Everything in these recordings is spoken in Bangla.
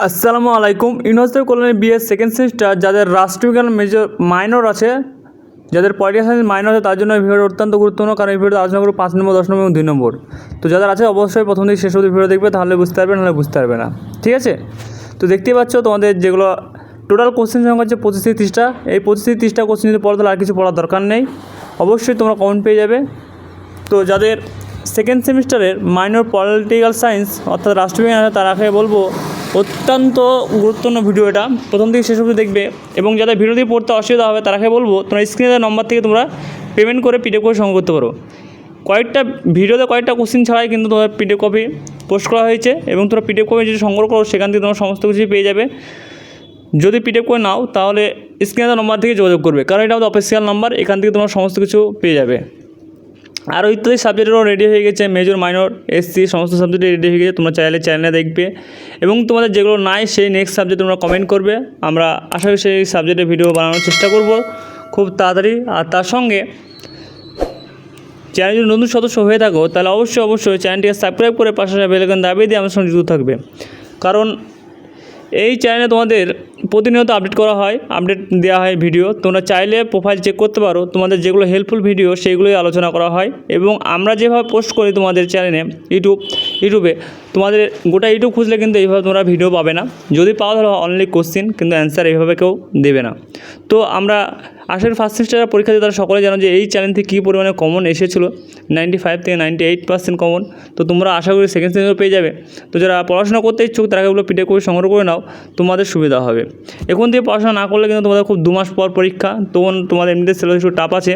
আসসালামু আলাইকুম। University Kalyani BS second semester যাদের রাষ্ট্রবিজ্ঞান মেজর মাইনর আছে, যাদের পলিটিক্যাল সায়েন্স মাইনর আছে, তার জন্য এই ভিডিওটা অত্যন্ত গুরুত্বপূর্ণ, কারণ এই ভিডিওতে আলোচনা করব পাঁচ নম্বর, দশ নম্বর এবং দুই নম্বর। তো যাদের আছে, অবশ্যই প্রথম থেকে শেষ অবধি ভিডিও দেখবে, তাহলে বুঝতে পারবে, নাহলে বুঝতে পারবে না। ঠিক আছে? তো দেখতেই পাচ্ছ, তোমাদের যেগুলো টোটাল কোশ্চেন সংখ্যা হচ্ছে পঁচিশ থেকে তিরিশটা। এই পঁচিশ থেকে তিরিশটা কোশ্চেন যদি পড়ো, তাহলে আর কিছু পড়ার দরকার নেই। অবশ্যই তোমরা কমেন্ট পেয়ে যাবে। তো যাদের সেকেন্ড সেমিস্টারের মাইনর পলিটিক্যাল সায়েন্স অর্থাৎ রাষ্ট্রবিজ্ঞান আছে, তারাকে বলব অত্যন্ত গুরুত্বপূর্ণ ভিডিও এটা। প্রথম থেকে শেষ অবধি দেখবে। এবং যাদের ভিডিও দিয়ে পড়তে অসুবিধা হবে, তারাকে বলব, তোমরা স্ক্রিনের নম্বর থেকে তোমরা পেমেন্ট করে পিডিএফ করে সংগ্রহ করতে পারো। কয়েকটা ভিডিওতে কয়েকটা কোশ্চেন ছাড়াই কিন্তু তোমার পিডিএফ কপি পোস্ট করা হয়েছে এবং তোমরা পিডিএফ কপি যদি সংগ্রহ করো, সেখান থেকে তোমরা সমস্ত কিছুই পেয়ে যাবে। যদি পিডিএফ করে নাও, তাহলে স্ক্রিনের নম্বর থেকে যোগাযোগ করবে। কারণ এটা আমাদের অফিসিয়াল নাম্বার এখান থেকে তোমরা সমস্ত কিছু পেয়ে যাবে। আরও ইত্যাদি সাবজেক্টেরও রেডি হয়ে গেছে মেজর মাইনর এসসি সমস্ত সাবজেক্টে রেডি হয়ে গেছে, তোমরা চাইলে চ্যানেলে দেখবে। এবং তোমাদের যেগুলো নাই, সেই নেক্সট সাবজেক্ট তোমরা কমেন্ট করবে। আমরা আশা করি সেই সাবজেক্টে ভিডিও বানানোর চেষ্টা করব খুব তাড়াতাড়ি। আর তার সঙ্গে চ্যানেল যদি নতুন সদস্য হয়ে থাকো, তাহলে অবশ্যই অবশ্যই চ্যানেলটিকে সাবস্ক্রাইব করে পাশে বেলাকান দাবি দিয়ে আমার সঙ্গে যুক্ত থাকবে। কারণ এই চ্যানেলে তোমাদের প্রতিনিয়ত আপডেট করা হয় আপডেট দেওয়া হয় ভিডিও তোমরা চাইলে প্রোফাইল চেক করতে পারো। তোমাদের যেগুলো হেল্পফুল ভিডিও সেইগুলোই আলোচনা করা হয়। এবং আমরা যেভাবে পোস্ট করি তোমাদের চ্যানেলে ইউটিউব ইউটিউবে। তোমাদের গোটা ইউটিউব খুঁজলে কিন্তু এইভাবে তোমরা ভিডিও পাবে না। যদি পাও তাহলে অনলি কোশ্চেন কিন্তু অ্যান্সার এইভাবে কেউ দেবে না। তো আমরা আশের ফার্স্ট সেমিস্টারের পরীক্ষা দিয়ে তারা সকলে জানো যে এই চ্যানেল থেকে কী পরিমাণে কমন এসেছিল। নাইনটি ফাইভ থেকে নাইনটি এইট পার্সেন্ট কমন তো তোমরা আশা করি সেকেন্ড সেমিস্টার পেয়ে যাবে। তো যারা পড়াশোনা করতে ইচ্ছুক, তারা এগুলো পিডিএফ করে সংগ্রহ করে নাও। তোমাদের সুবিধা হবে। এখন থেকে পড়াশোনা না করলে কিন্তু তোমাদের খুব দু মাস পর পরীক্ষা। তখন তোমাদের এমনিতে সিলেবাস একটু টাপ আছে।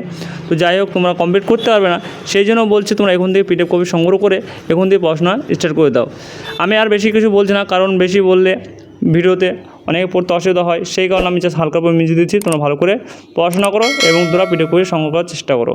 তো যাই হোক, তোমরা কমপ্লিট করতে পারবে না। সেই জন্য বলছে তোমরা এখন থেকে পিডিএফ কপি সংগ্রহ করে এখন থেকে পড়াশোনা স্টার্ট করে দাও। আমি আর বেশি কিছু বলছি না, কারণ বেশি বললে ভিডিওতে অনেকে পড়তে অসুবিধা হয়, সেই কারণে আমি জাস্ট হালকা করে মিজিয়ে দিচ্ছি, তোমরা ভালো করে পড়াশোনা করো এবং তোমরা পিঠে করে সংগ্রহ করার চেষ্টা করো।